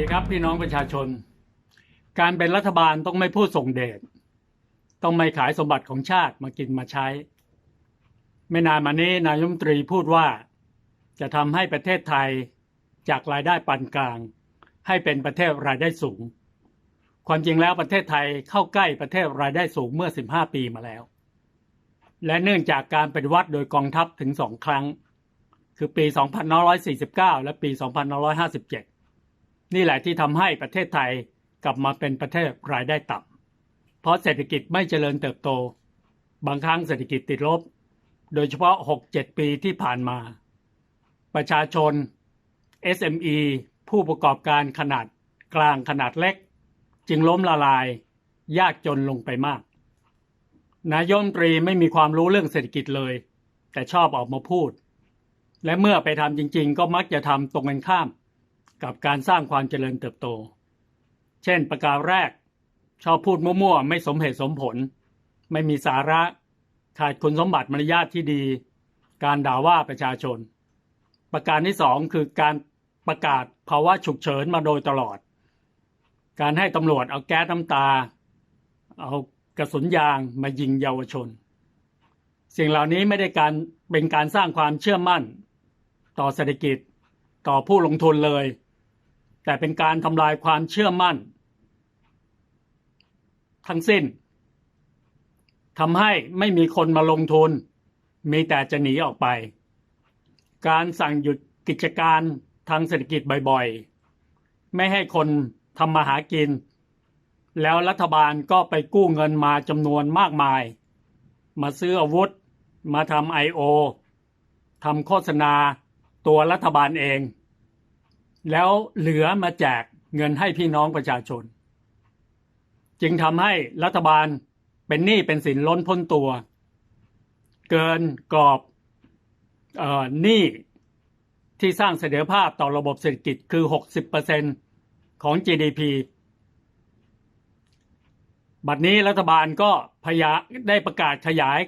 ดีครับพี่น้องประชาชน การเป็นรัฐบาลต้องไม่พูดส่งเดชต้องไม่ขายสมบัติของชาติมากินมาใช้ ไม่นานมานี้นายมตรีพูดว่าจะทำให้ประเทศไทยจากรายได้ปานกลาง ให้เป็นประเทศรายได้สูง ความจริงแล้วประเทศไทยเข้าใกล้ประเทศรายได้สูงเมื่อ 15 ปีมาแล้ว และเนื่องจากการเปฏิวัติโดยกองทัพถึงสองครั้ง คือปี 2549 และปี 2557 นี่แหละที่ทำให้ประเทศไทยกลับมาเป็นประเทศรายได้ต่ำเพราะเศรษฐกิจไม่เจริญเติบโต บางครั้งเศรษฐกิจติดลบ โดยเฉพาะ 6-7 ปีที่ผ่านมา ประชาชน SME ผู้ประกอบการขนาดกลางขนาดเล็ก จึงล้มละลายยากจนลงไปมาก นายมตรีไม่มีความรู้เรื่องเศรษฐกิจเลย แต่ชอบออกมาพูด และเมื่อไปทำจริง ๆ ก็มักจะทำตรงกันข้าม กับการสร้างความเจริญเติบโต เช่นประการแรก ชอบพูดมั่วๆ ไม่สมเหตุสมผล ไม่มีสาระ ขาดคุณสมบัติมารยาทที่ดี การด่าว่าประชาชน ประการที่สองคือการประกาศภาวะฉุกเฉินมาโดยตลอด การให้ตำรวจเอาแก๊สน้ำตา เอากระสุนยางมายิงเยาวชน สิ่งเหล่านี้ไม่ได้การเป็นการสร้างความเชื่อมั่น ต่อเศรษฐกิจต่อผู้ลงทุนเลย แต่เป็นการทำลายความเชื่อมั่น ทั้งสิ้นทำให้ไม่มีคนมาลงทุน มีแต่จะหนีออกไป การสั่งหยุดกิจการทางเศรษฐกิจบ่อยๆ ไม่ให้คนทำมาหากิน แล้วรัฐบาลก็ไปกู้เงินมาจำนวนมากมาย มาซื้ออาวุธ มาทำไอโอทำโฆษณาตัวรัฐบาลเอง แล้วเหลือมาแจกเงินให้พี่น้องประชาชน จึงทำให้รัฐบาลเป็นหนี้เป็นสินล้นพ้นตัว เกินกรอบหนี้ที่สร้างเสถียรภาพต่อระบบเศรษฐกิจคือ 60%ของ GDP บัดนี้รัฐบาลก็พยาได้ประกาศขยาย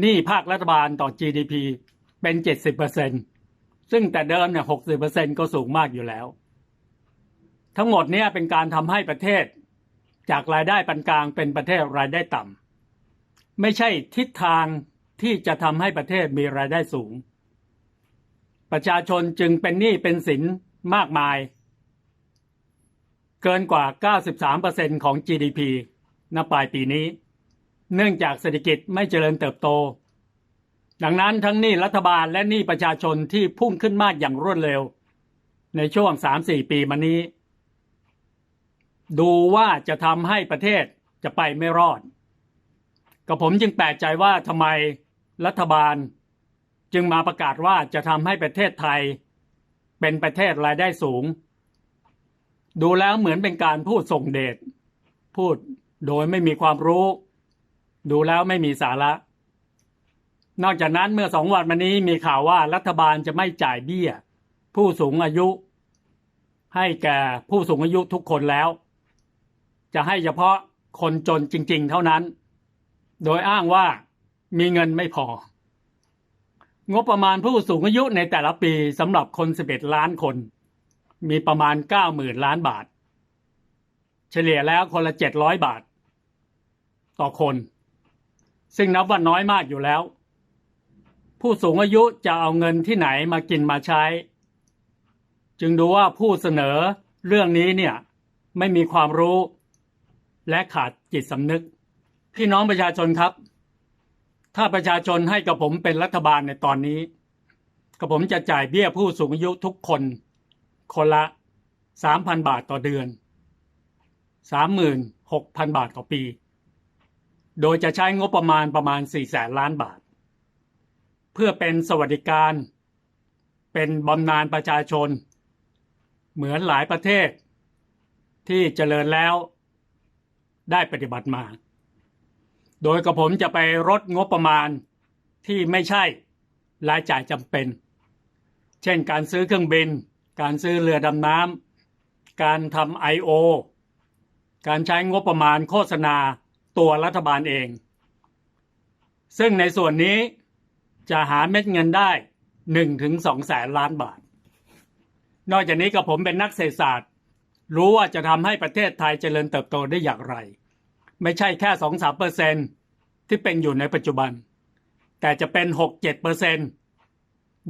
หนี้ภาครัฐบาลต่อ GDP เป็น 70% ซึ่งแต่เดิมเนี่ย60%ก็สูงมากอยู่แล้ว ทั้งหมดเนี่ยเป็นการทำให้ประเทศ จากรายได้ปานกลางเป็นประเทศรายได้ต่ำไม่ใช่ทิศทางที่จะทำให้ประเทศมีรายได้สูง ประชาชนจึงเป็นหนี้เป็นสินมากมาย เกินกว่า 93%ของ GDP ณปลายปีนี้ เนื่องจากเศรษฐกิจไม่เจริญเติบโต ดังนั้นทั้งหนี้รัฐบาลและหนี้ประชาชนที่พุ่งขึ้นมากอย่างรวดเร็ว ในช่วง 3-4 ปีมานี้ ดูว่าจะทำให้ประเทศจะไปไม่รอดก็ผมจึงแปลกใจว่าทำไมรัฐบาลจึงมาประกาศว่าจะทำให้ประเทศไทย เป็นประเทศรายได้สูง ดูแล้วเหมือนเป็นการพูดส่งเดชพูดโดยไม่มีความรู้ ดูแล้วไม่มีสาระ นอกจากนั้นเมื่อสองวันมานี้มีข่าวว่ารัฐบาลจะไม่จ่ายเบี้ย ผู้สูงอายุ ให้แก่ผู้สูงอายุทุกคนแล้ว จะให้เฉพาะคนจนจริง ๆ เท่านั้น โดยอ้างว่ามีเงินไม่พอ งบประมาณผู้สูงอายุในแต่ละปีสำหรับคน 11 ล้านคน มีประมาณ 90,000 ล้านบาท เฉลี่ยแล้วคนละ 700 บาท ต่อคน ซึ่งนับว่าน้อยมากอยู่แล้ว ผู้สูงอายุจะเอาเงินที่ไหนมากินมาใช้ จึงดูว่าผู้เสนอเรื่องนี้เนี่ยไม่มีความรู้ และขาดจิตสำนึก พี่น้องประชาชนครับ ถ้าประชาชนให้กับผมเป็นรัฐบาลในตอนนี้กับผมจะจ่ายเบี้ยผู้สูงอายุทุกคน คนละสามพันบาทต่อเดือนสามหมื่นหกพันบาทต่อปี โดยจะใช้งบประมาณประมาณสี่แสนล้านบาท เพื่อเป็นสวัสดิการ เป็นบำนาญประชาชน เหมือนหลายประเทศ ที่เจริญแล้วได้ปฏิบัติมา โดยกับผมจะไปลดงบประมาณที่ไม่ใช่รายจ่ายจำเป็น เช่นการซื้อเครื่องบิน การซื้อเรือดำน้ำ การทำไอโอ การใช้งบประมาณโฆษณาตัวรัฐบาลเอง ซึ่งในส่วนนี้ จะหาเม็ดเงินได้1-2แสนล้านบาท นอกจากนี้กับผมเป็นนักเศรษฐศาสตร์ รู้ว่าจะทำให้ประเทศไทยเจริญเติบโตได้อย่างไร ไม่ใช่แค่สองสามเปอร์เซนที่เป็นอยู่ในปัจจุบัน แต่จะเป็นหกเจ็ดเปอร์เซน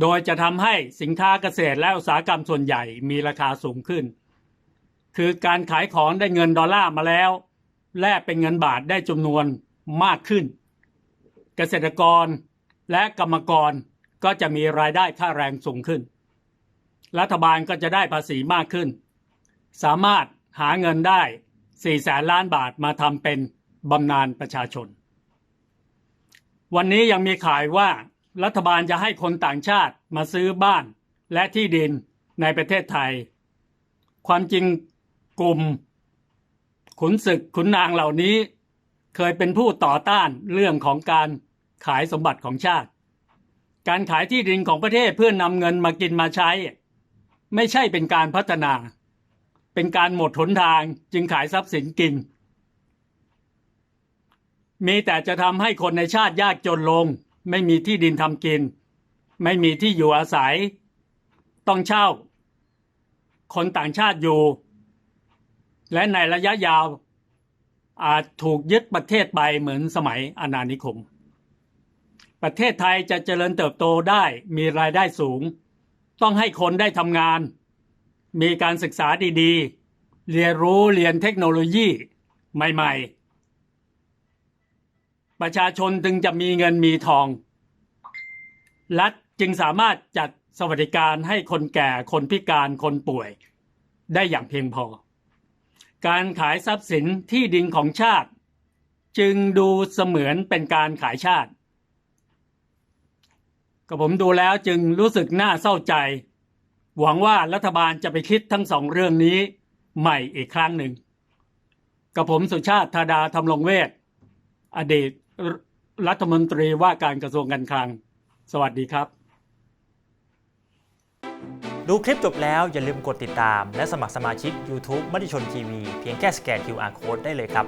โดยจะทำให้สินค้าเกษตรและอุตสาหกรรมส่วนใหญ่มีราคาสูงขึ้น คือการขายของได้เงินดอลลาร์มาแล้ว แลกเป็นเงินบาทได้จำนวนมากขึ้น เกษตรกร และกรรมกรก็จะมีรายได้ค่าแรงสูงขึ้น รัฐบาลก็จะได้ภาษีมากขึ้น สามารถหาเงินได้4แสนล้านบาทมาทำเป็นบำนาญประชาชน วันนี้ยังมีข่ายว่ารัฐบาลจะให้คนต่างชาติมาซื้อบ้านและที่ดินในประเทศไทย ความจริงกลุ่ม ขุนศึกขุนนางเหล่านี้ เคยเป็นผู้ต่อต้านเรื่องของการ ขายสมบัติของชาติ การขายที่ดินของประเทศเพื่อนำเงินมากินมาใช้ ไม่ใช่เป็นการพัฒนา เป็นการหมดหนทางจึงขายทรัพย์สินกินมีแต่จะทำให้คนในชาติยากจนลง ไม่มีที่ดินทำกิน ไม่มีที่อยู่อาศัย ต้องเช่า คนต่างชาติอยู่ และในระยะยาว อาจถูกยึดประเทศไปเหมือนสมัยอาณานิคม ประเทศไทยจะเจริญเติบโตได้มีรายได้สูง ต้องให้คนได้ทำงาน มีการศึกษาดีๆ เรียนรู้เรียนเทคโนโลยีใหม่ๆ ประชาชนจึงจะมีเงินมีทอง รัฐจึงสามารถจัดสวัสดิการให้คนแก่คนพิการคนป่วย ได้อย่างเพียงพอ การขายทรัพย์สินที่ดินของชาติ จึงดูเสมือนเป็นการขายชาติ กับผมดูแล้วจึงรู้สึกน่าเศร้าใจ หวังว่ารัฐบาลจะไปคิดทั้งสองเรื่องนี้ใหม่อีกครั้งหนึ่ง กับผมสุชาติธาดาธรรงเวชอดีตรัฐมนตรีว่าการกระทรวงการคลัง สวัสดีครับ ดูคลิปจบแล้วอย่าลืมกดติดตาม และสมัครสมาชิก YouTube มติชนทีวีเพียงแค่สแกน QR Code ได้เลยครับ